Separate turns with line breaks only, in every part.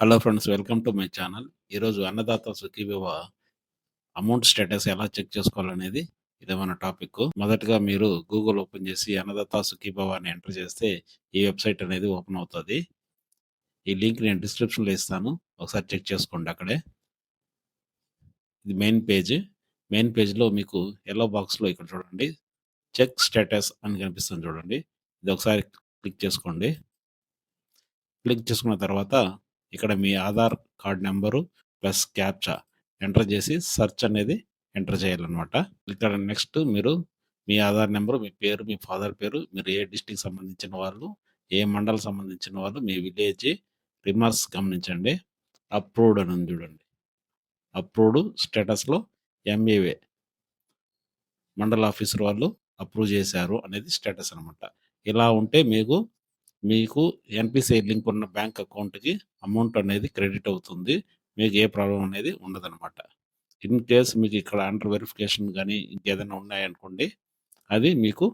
Hello friends welcome to my channel ఈరోజు Annadata Sukhibhava amount status ఎలా check చేసుకోవాలనేది ఇదే మన టాపిక్ మొదటగా మీరు గూగుల్ ఓపెన్ చేసి అన్నదాత సుఖీభవ అని ఎంటర్ చేస్తే ఈ వెబ్సైట్ అనేది ఓపెన్ అవుతుంది. ఈ లింక్ నేను డిస్క్రిప్షన్లో ఇస్తాను. ఒకసారి చెక్ చేసుకోండి అక్కడే. ఇది మెయిన్ పేజ్ మెయిన్ పేజ్లో మీకు ఎల్లో బాక్స్లో ఇక్కడ చూడండి. చెక్ స్టేటస్ అని కనిపిస్తుంది చూడండి. ఇది ఒకసారి క్లిక్ చేసుకోండి. క్లిక్ చేసుకున్న తర్వాత ఇక్కడ మీ Aadhaar card number plus captcha enter చేసి సెర్చ్ అనేది ఎంటర్ చేయాలన్నమాట. ఇక్కడ నెక్స్ట్ మీరు మీ ఆధార్ నెంబరు మీ పేరు మీ ఫాదర్ పేరు మీరు ఏ డిస్టిక్ సంబంధించిన వాళ్ళు ఏ మండల్ సంబంధించిన వాళ్ళు మీ విలేజ్ రిమార్క్స్ గమనించండి. అప్రూవ్డ్ అని ఉంది చూడండి. అప్రూవ్డ్ స్టేటస్లో ఎంఏవే మండల ఆఫీసర్ వాళ్ళు అప్రూవ్ చేశారు అనేది స్టేటస్ అనమాట ఇలా ఉంటే మీకు మీకు ఎన్పిసిఐ లింక్ ఉన్న బ్యాంక్ అకౌంట్కి అమౌంట్ అనేది క్రెడిట్ అవుతుంది. మీకు ఏ ప్రాబ్లం అనేది ఉండదన్నమాట. ఇన్ కేస్ మీకు ఇక్కడ అండర్ వెరిఫికేషన్ కానీ ఇంకేదైనా ఉన్నాయనుకోండి అది మీకు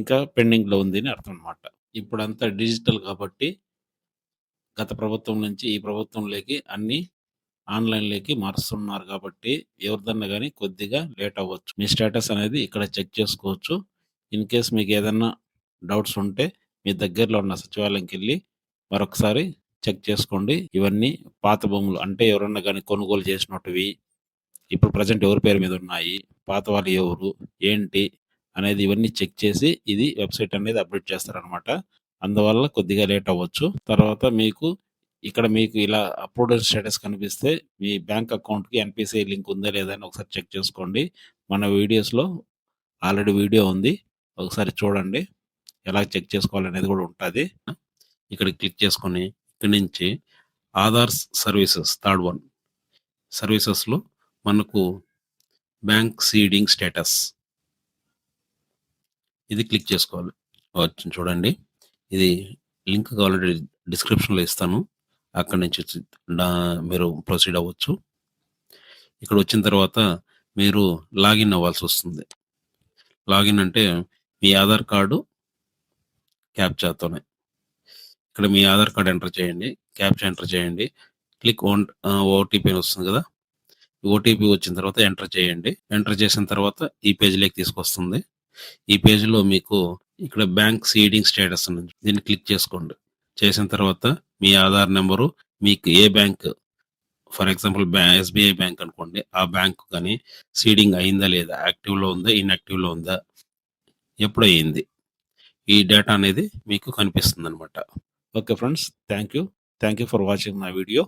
ఇంకా పెండింగ్లో ఉంది అని అర్థం అనమాట ఇప్పుడంతా డిజిటల్ కాబట్టి గత ప్రభుత్వం నుంచి ఈ ప్రభుత్వంలోకి అన్నీ ఆన్లైన్లోకి మారుస్తున్నారు కాబట్టి ఎవరిదన్నా కానీ కొద్దిగా లేట్ అవ్వచ్చు. మీ స్టేటస్ అనేది ఇక్కడ చెక్ చేసుకోవచ్చు. ఇన్ కేస్ మీకు ఏదన్నా డౌట్స్ ఉంటే మీ దగ్గరలో ఉన్న సచివాలయంకి వెళ్ళి మరొకసారి చెక్ చేసుకోండి. ఇవన్నీ పాత భూములు అంటే ఎవరన్నా కానీ కొనుగోలు చేసినట్టువి ఇప్పుడు ప్రజెంట్ ఎవరి పేరు మీద ఉన్నాయి పాత వాళ్ళు ఎవరు ఏంటి అనేది ఇవన్నీ చెక్ చేసి ఇది వెబ్సైట్ అనేది అప్డేట్ చేస్తారనమాట అందువల్ల కొద్దిగా లేట్ అవ్వచ్చు. తర్వాత మీకు ఇక్కడ మీకు ఇలా అప్రూవ్డ్ స్టేటస్ కనిపిస్తే మీ బ్యాంక్ అకౌంట్కి ఎన్పిసిఐ లింక్ ఉందా లేదా అని ఒకసారి చెక్ చేసుకోండి. మన వీడియోస్లో ఆల్రెడీ వీడియో ఉంది. ఒకసారి చూడండి. ఎలా చెక్ చేసుకోవాలనేది కూడా ఉంటుంది. ఇక్కడ క్లిక్ చేసుకొని ఇక్కడి నుంచి ఆధార్ సర్వీసెస్ థర్డ్ వన్ సర్వీసెస్లో మనకు బ్యాంక్ సీడింగ్ స్టేటస్. ఇది క్లిక్ చేసుకోవాలి. చూడండి. ఇది లింక్ కావాలంటే డిస్క్రిప్షన్లో ఇస్తాను. అక్కడి నుంచి వచ్చి మీరు ప్రొసీడ్ అవ్వచ్చు. ఇక్కడ వచ్చిన తర్వాత మీరు లాగిన్ అవ్వాల్సి వస్తుంది. లాగిన్ అంటే మీ ఆధార్ కార్డు క్యాప్చాతోనే ఇక్కడ మీ ఆధార్ కార్డ్ ఎంటర్ చేయండి క్యాప్చా ఎంటర్ చేయండి క్లిక్ ఓన్ ఓటీపీ అని వస్తుంది కదా? ఓటీపీ వచ్చిన తర్వాత ఎంటర్ చేయండి. ఎంటర్ చేసిన తర్వాత ఈ పేజ్లోకి తీసుకొస్తుంది. ఈ పేజ్లో మీకు ఇక్కడ బ్యాంక్ సీడింగ్ స్టేటస్ ఉంది. దీన్ని క్లిక్ చేసుకోండి. చేసిన తర్వాత మీ ఆధార్ నెంబరు మీకు ఏ బ్యాంక్ ఫర్ ఎగ్జాంపుల్ బ్యా ఎస్బీఐ బ్యాంక్ అనుకోండి ఆ బ్యాంక్ కానీ సీడింగ్ అయిందా లేదా యాక్టివ్లో ఉందా ఇన్యాక్టివ్లో ఉందా ఎప్పుడు అయ్యింది ఈ డేటా అనేది మీకు కనిపిస్తుంది అనమాట okay friends thank you thank you for watching my video.